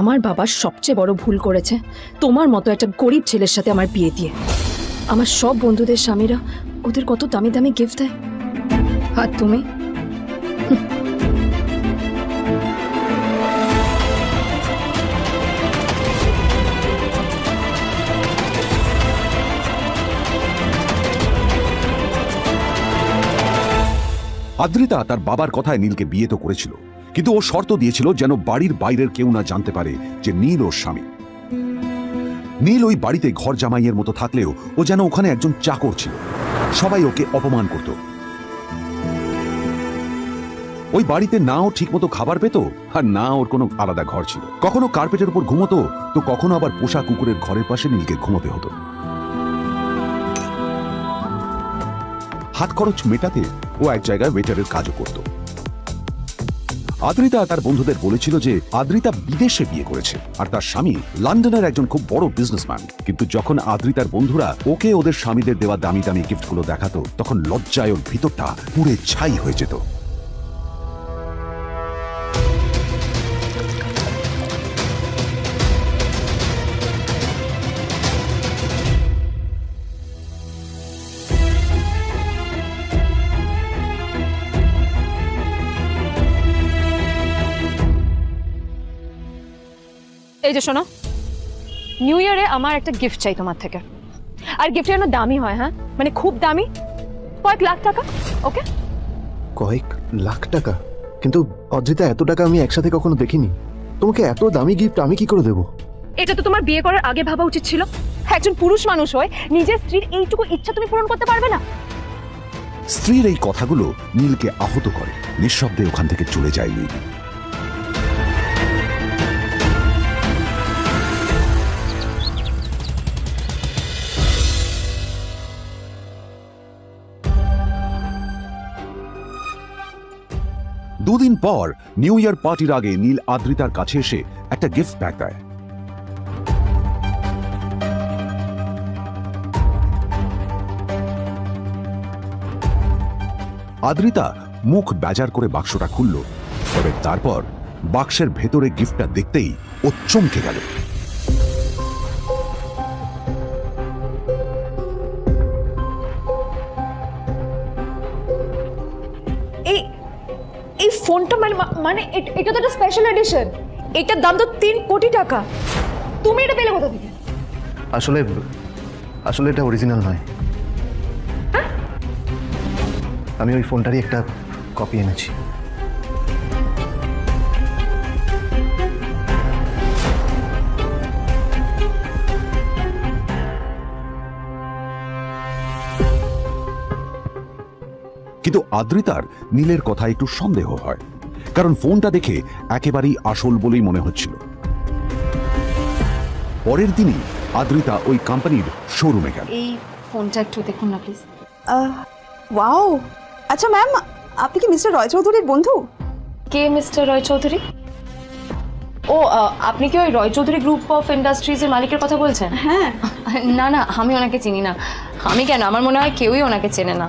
আমার বাবা সবচেয়ে বড় ভুল করেছে। তোমার মতো একটা গরিব ছেলের সাথে আমার বিয়ে দিয়ে। আমার সব বন্ধুদের স্বামীরা ওদের কত দামি দামি গিফট দেয়। আর তুমি? আদ্রিতা তার বাবার কথায় নীলকে বিয়ে তো করেছিল। কিন্তু ও শর্ত দিয়েছিল যেন বাড়ির বাইরের কেউ না জানতে পারে যে নীল ওর স্বামী। নীল ওই বাড়িতে ঘর জামাইয়ের মতো থাকলেও ও যেন ওখানে একজন চাকর ছিল। সবাই ওকে অপমান করত। ওই বাড়িতে না ও ঠিকমতো খাবার পেত আর না ওর কোনো আলাদা ঘর ছিল। কখনো কার্পেটের উপর ঘুমতো, তো কখনো আবার পোষা কুকুরের ঘরের পাশে নীলকে ঘুমোতে হতো। হাত খরচ মেটাতে ও এক জায়গায় ওয়েটারের কাজও করত। আদ্রিতা তার বন্ধুদের বলেছিল যে আদ্রিতা বিদেশে বিয়ে করেছে আর তার স্বামী লন্ডনের একজন খুব বড় বিজনেসম্যান কিন্তু যখন আদ্রিতার বন্ধুরা ওকে ওদের স্বামীদের দেওয়া দামি দামি গিফটগুলো দেখাতো, তখন লজ্জায় ওর ভিতরটা পুড়ে ছাই হয়ে যেত। এই যে শোনো। নিউ ইয়ারে আমার একটা গিফট চাই তোমার থেকে। আর গিফট যেন দামি হয় হ্যাঁ? মানে খুব দামি। কয়েক লাখ টাকা ওকে? কয়েক লাখ টাকা? কিন্তু অদ্রিতা এত টাকা আমি একসাথে কখনো দেখিনি। তোমাকে এত দামি গিফট আমি কি করে দেবো? এটা তো তোমার বিয়ে করার আগে ভাবা উচিত ছিল। একজন পুরুষ মানুষ হয়ে নিজের স্ত্রীর এইটুকু ইচ্ছা তুমি পূরণ করতে পারবে না। স্ত্রীর এই কথাগুলো নীলকে আহত করে। নিঃশব্দে ওখান থেকে চলে যায় নীল। দুদিন পর নিউ ইয়ার পার্টির আগে নীল আদ্রিতার কাছে এসে একটা গিফট প্যাক দেয়। আদ্রিতা মুখ বেজার করে বাক্সটা খুলল, তবে তারপর বাক্সের ভেতরে গিফটটা দেখতেই ও চমকে গেল। ফোনটা মানে মানে এটা তো একটা স্পেশাল এডিশন এটার দাম তো তিন কোটি টাকা। তুমি এটা পেলে কোথা থেকে? আসলে আসলে এটা অরিজিনাল নয়। আমি ওই ফোনটারই একটা কপি এনেছি। কিন্তু আদ্রিতার নীলের কথা একটু সন্দেহ হয় কারণ ফোনটা দেখে একেবারেই আসল বলেই মনে হচ্ছিল। পরের দিনই আদ্রিতা ওই কোম্পানির শোরুমে গেল। এই ফোনটা একটু দেখুন না প্লিজ ওয়াও আচ্ছা ম্যাম আপনি কি মিস্টার রয় চৌধুরীর বন্ধু? কে মিস্টার রয় চৌধুরী? ও আপনি কি ওই রয় চৌধুরী গ্রুপ অফ ইন্ডাস্ট্রিজের মালিকের কথা বলছেন? হ্যাঁ। না না আমি ওনাকে চিনি না। আমি কেন? আমার মনে হয় কেউই ওনাকে চেনে না।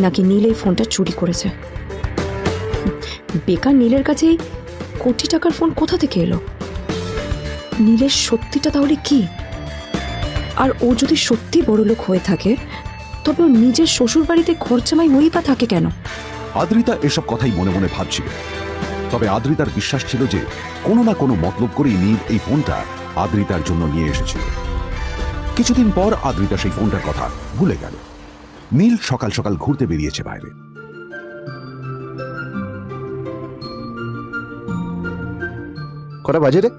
নাকি নীল এই ফোনটা চুরি করেছে। বেকার নীলের কাছে কোটি টাকার ফোন কোথা থেকে এলো? নীলের সত্যিটা তাহলে কি? আর ও যদি সত্যি বড় লোক হয়ে থাকে, তবে ও নিজের শ্বশুর বাড়িতে খরচামাই হয়েই বা থাকে কেন? আদ্রিতা এসব কথাই মনে মনে ভাবছিল। তবে আদ্রিতার বিশ্বাস ছিল যে, কোনো না কোনো মতলব করেই নীল এই ফোনটা আদ্রিতার জন্য নিয়ে এসেছিল। কিছুদিন পর আদ্রিতা সেই ফোনটার কথা ভুলে গেল। নীল সকাল সকাল ঘুরতে বেরিয়েছে বাইরে। কটা বাজে রে?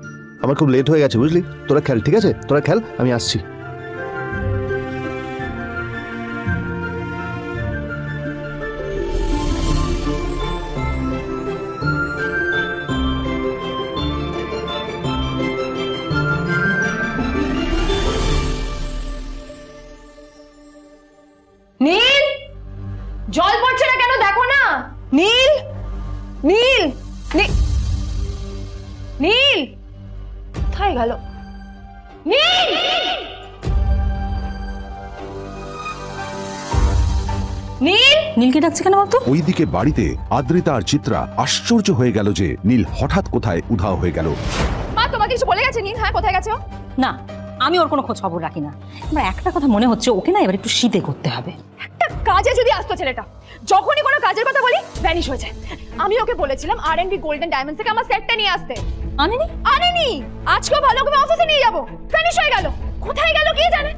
আমার খুব লেট হয়ে গেছে, বুঝলি? তোরা খেল, ঠিক আছে? তোরা খেল, আমি আসছি। নীল! নীলকে ডাকছে কেন বলতো? ওইদিকে বাড়িতে আদ্রিতা আর চিত্রা আশ্চর্য হয়ে গেল যে নীল হঠাৎ কোথায় উধাও হয়ে গেল। মা তোমাকে কিছু বলে গেছে? নীল হ্যাঁ কোথায় গেছে ও? না আমি ওর কোনো খোঁজ খবর রাখি না। আমার একটা কথা মনে হচ্ছে ওকে না এবার একটু শীতে করতে হবে। একটা কাজে যদি আসতো ছেলেটা যখনই কোনো কাজের কথা বলি ভ্যানিশ হয়ে যায়। আমি ওকে বলেছিলাম R and B golden diamond থেকে আমার সেটটা নিয়ে আসতে। আনেনি? আনেনি! আজকেও ভালো করে অফিসে নিয়ে যাব। ভ্যানিশ হয়ে গেল। কোথায় গেল কে জানে?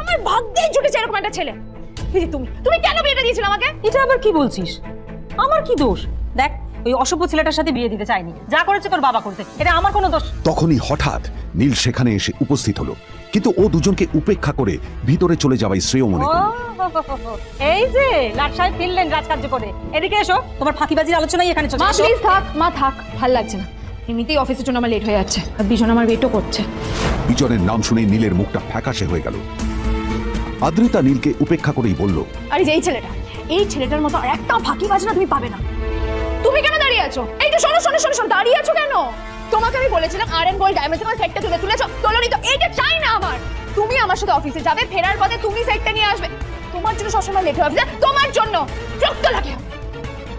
আমার ভাগ্যে জুটেছে এরকম একটা ছেলে। এই যে তুমি তুমি কেন বিয়েটা দিয়েছিলে আমাকে? এটা আবার কি বলছিস? আমার কি দোষ? দেখ ওই অসভ্য ছেলেটার সাথে বিয়ে দিতে চাইনি। যা করেছে তোর বাবা করতে এটা আমার কোনো দোষ। তখনই হঠাৎ নীল সেখানে এসে উপস্থিত হলো। কিন্তু ও দুজনকে উপেক্ষা করে ভিতরে চলে যাওয়াই শ্রেয় মনে করল। এই যে লাট সাহেব ফিরলেন রাজকার্য করে। এদিকে এসো তোমার ফাঁকিবাজির আলোচনাই এখানে চলছে। মা প্লিজ থাক মা থাক ভালো লাগছে না। এমনিতেই অফিসের জন্য আমার লেট হয়ে যাচ্ছে। আর বিজন আমার ওয়েটও করছে। বিজনের নাম শুনে নীলের মুখটা ফ্যাকাশে হয়ে গেল। আদ্রিতা নীলকে উপেক্ষা করেই বলল আরে যে এই ছেলেটা এই ছেলেটার মতো আর একটা ফাঁকি বাজনা তুমি পাবে না। তুমি কেন দাঁড়িয়ে আছো? এই যে শোনো শোনো শোনো শোনো দাঁড়িয়ে আছো কেন? তোমাকে আমি বলেছিলাম আর এন গোল্ড ডায়মন্ড থেকে সেটটা তুলে তুলেছো তোলোনি তো এইটা চাই না আমার। তুমি আমার সাথে অফিসে যাবে ফেরার পথে তুমি সেটটা নিয়ে আসবে। তোমার জন্য সবসময় লেট হয়ে অফিসে তোমার জন্য। রক্ত লাগে।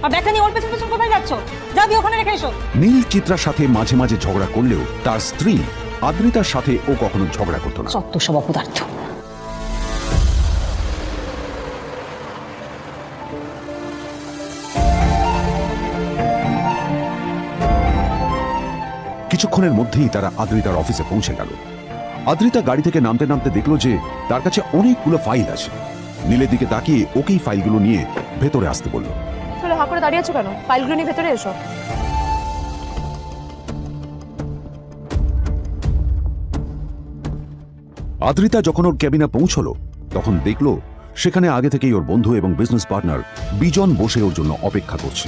আর ব্যাগটা নিয়ে ওর পেছন পেছন কোথায় যাচ্ছ? যা দিয়ে ওখানে রেখে এসো। নীল চিত্রার সাথে মাঝে মাঝে ঝগড়া করলেও তার স্ত্রী আদ্রিতার সাথে ও কখনো ঝগড়া করতো না। সত্য সব অপদার্থ। কিছুক্ষণের মধ্যেই তারা আদ্রিতার অফিসে পৌঁছে গেল। আদ্রিতা গাড়ি থেকে নামতে নামতে দেখল যে তার কাছে অনেকগুলো ফাইল আছে। নীলের দিকে তাকিয়ে ওকেই ফাইলগুলো নিয়ে ভেতরে আসতে বলল। হা করে দাঁড়িয়ে আছো কেন? ফাইলগুলো নিয়ে ভেতরে এসো। আদ্রিতা যখন ওর ক্যাবিনে পৌঁছলো তখন দেখল সেখানে আগে থেকেই ওর বন্ধু এবং বিজনেস পার্টনার বিজন বসে ওর জন্য অপেক্ষা করছে।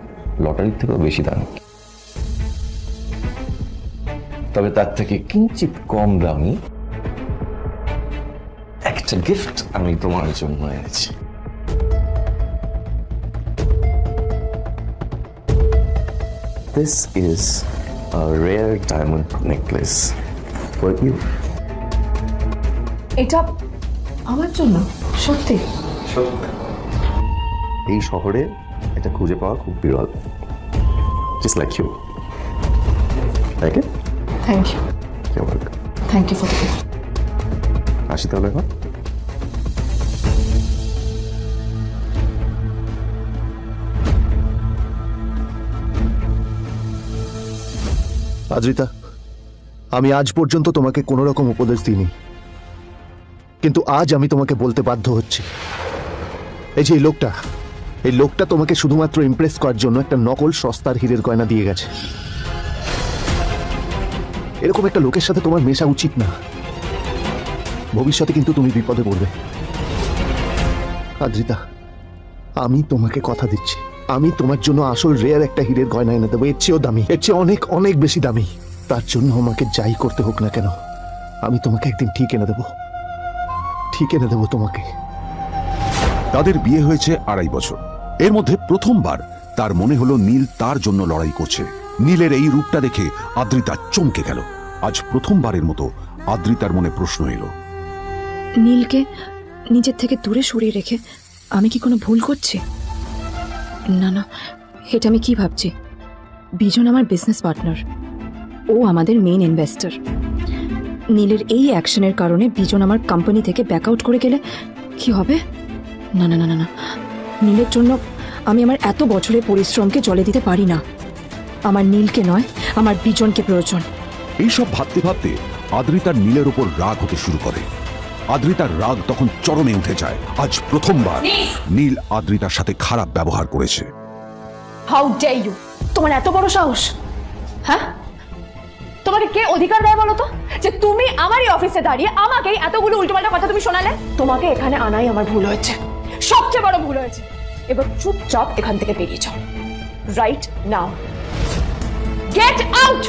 লটারির থেকেও বেশি দাম। তবে তার থেকে কিঞ্চিত কম দামি একটা গিফট আমি তোমার জন্য এনেছি। This is a rare diamond necklace for you. এটা আমার জন্য সত্যি। এই শহরে এটা খুঁজে পাওয়া খুব বিরল। Just like you okay thank you you welcome thank you for আসি তাহলে এখন? আজরিতা আমি আজ পর্যন্ত তোমাকে কোনো রকম উপদেশ দিইনি। কিন্তু আজ আমি তোমাকে বলতে বাধ্য হচ্ছি। এই যে লোকটা এই লোকটা তোমাকে শুধুমাত্র ইমপ্রেস করার জন্য একটা নকল সস্তার হীরের গয়না দিয়ে গেছে। এরকম একটা লোকের সাথে তোমার মেশা উচিত না। ভবিষ্যতে কিন্তু তুমি বিপদে পড়বে। আদ্রিতা, আমি তোমাকে কথা দিচ্ছি। আমি তোমার জন্য আসল রেয়ার একটা হীরের গয়না এনে দেবো। এর চেয়েও দামি, এর চেয়ে অনেক অনেক বেশি দামি। তার জন্য আমাকে যাই করতে হোক না কেন, আমি তোমাকে একদিন ঠিক এনে দেবো। ঠিক এনে দেবো তোমাকে। তাদের বিয়ে হয়েছে আড়াই বছর। এর মধ্যে প্রথমবার তার মনে হলো নীল তার জন্য লড়াই করছে। নীলের এই রূপটা দেখে আদ্রিতা চমকে গেল। আজ প্রথমবারের মতো আদ্রিতার মনে প্রশ্ন এলো। নীলকে নিজের থেকে দূরে সরিয়ে রেখে আমি কি কোনো ভুল করছি? না না, এটা আমি কি ভাবছি? বিজন আমার বিজনেস পার্টনার ও আমাদের মেইন ইনভেস্টর নীলের এই অ্যাকশনের কারণে বিজন আমার কোম্পানি থেকে ব্যাক আউট করে গেলে কি হবে? না না না না না। নীলের জন্য আমি আমার এত বছরের পরিশ্রমকে জলে দিতে পারি না। আমার নীলকে নয় আমার বিজনকে প্রয়োজন। এইসব ভাবতে ভাবতে আদ্রিতার নীলের উপর রাগ হতে শুরু করে। আদ্রিতার রাগ তখন চরমে উঠে যায়। আজ প্রথমবার নীল! আদ্রিতার সাথে খারাপ ব্যবহার করেছে। হাউ ডে ইউ তোমার এত বড় সাহস? হ্যাঁ? তোমাকে কে অধিকার দেয় বলো তো? যে তুমি আমারই অফিসে দাঁড়িয়ে আমাকে এতগুলো উল্টোপাল্টা কথা তুমি শোনালে? তোমাকে এখানে আনাই আমার ভুল হয়েছে। সবচেয়ে বড় ভুল হয়েছে। এবার চুপচাপ এখান থেকে বেরিয়ে যাও। Right now get out